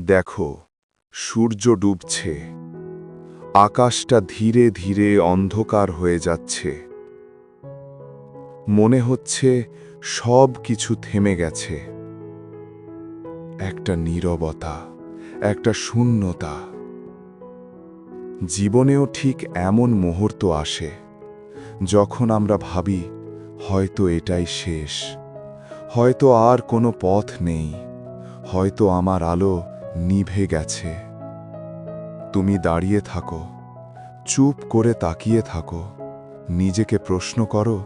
দেখো, সূর্য ডুবছে। আকাশটা ধীরে ধীরে অন্ধকার হয়ে যাচ্ছে। মনে হচ্ছে সব কিছু থেমে গেছে। একটা নীরবতা, একটা শূন্যতা। জীবনেও ঠিক এমন মুহূর্ত আসে, যখন আমরা ভাবি, হয়তো এটাই শেষ। হয়তো আর কোনো পথ নেই। হয়তো আমার আলো নিভে গেছে। তুমি দাঁড়িয়ে থাকো, চুপ করে তাকিয়ে থাকো। নিজেকে প্রশ্ন করো,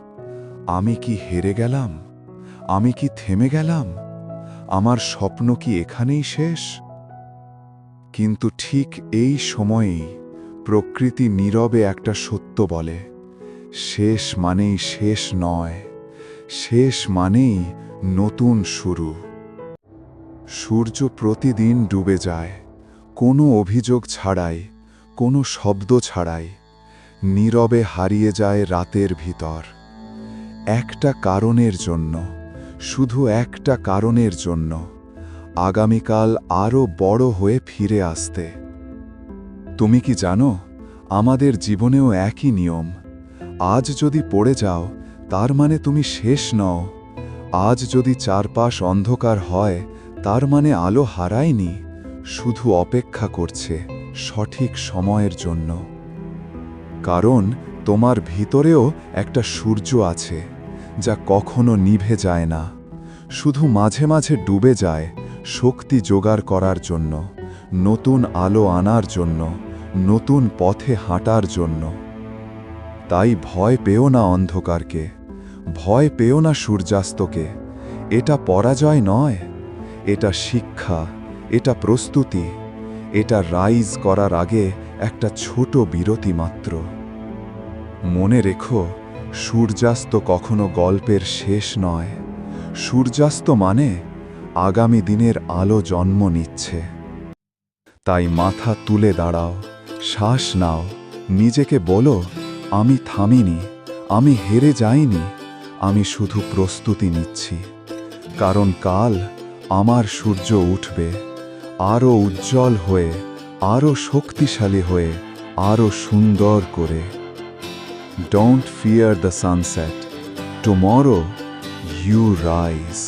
আমি কি হেরে গেলাম? আমি কি থেমে গেলাম? আমার স্বপ্ন কি এখানেই শেষ? কিন্তু ঠিক এই সময়েই প্রকৃতি নীরবে একটা সত্য বলে, শেষ মানেই শেষ নয়, শেষ মানেই নতুন শুরু। সূর্য প্রতিদিন ডুবে যায়। কোনো অভিযোগ ছাড়াই, কোনো শব্দ ছাড়াই, নীরবে হারিয়ে যায় রাতের ভিতর। একটা কারণের জন্য, শুধু একটা কারণের জন্য, আগামীকাল আরও বড় হয়ে ফিরে আসতে। তুমি কি জানো, আমাদের জীবনেও একই নিয়ম। আজ যদি পড়ে যাও, তার মানে তুমি শেষ নও। আজ যদি চারপাশ অন্ধকার হয় তার মানে আলো হারায়নি, শুধু অপেক্ষা করছে সঠিক সময়ের জন্য। কারণ তোমার ভিতরেও একটা সূর্য আছে, যা কখনো নিভে যায় না। শুধু মাঝে মাঝে ডুবে যায় শক্তি জোগাড় করার জন্য, নতুন আলো আনার জন্য, নতুন পথে হাঁটার জন্য। তাই ভয় পেও না অন্ধকারকে, ভয় পেও না সূর্যাস্তকে, এটা পরাজয় নয়। এটা শিক্ষা, এটা প্রস্তুতি, এটা রাইজ করার আগে একটা ছোট বিরতি মাত্র। মনে রেখো, সূর্যাস্ত কখনো গল্পের শেষ নয়। সূর্যাস্ত মানে আগামী দিনের আলো জন্ম নিচ্ছে। তাই মাথা তুলে দাঁড়াও, শ্বাস নাও, নিজেকে বলো, আমি থামিনি, আমি হেরে যাইনি, আমি শুধু প্রস্তুতি নিচ্ছি। কারণ কাল আমার সূর্য উঠবে আরও উজ্জ্বল হয়ে আরও শক্তিশালী হয়ে আরও সুন্দর করে। Don't fear the sunset tomorrow you rise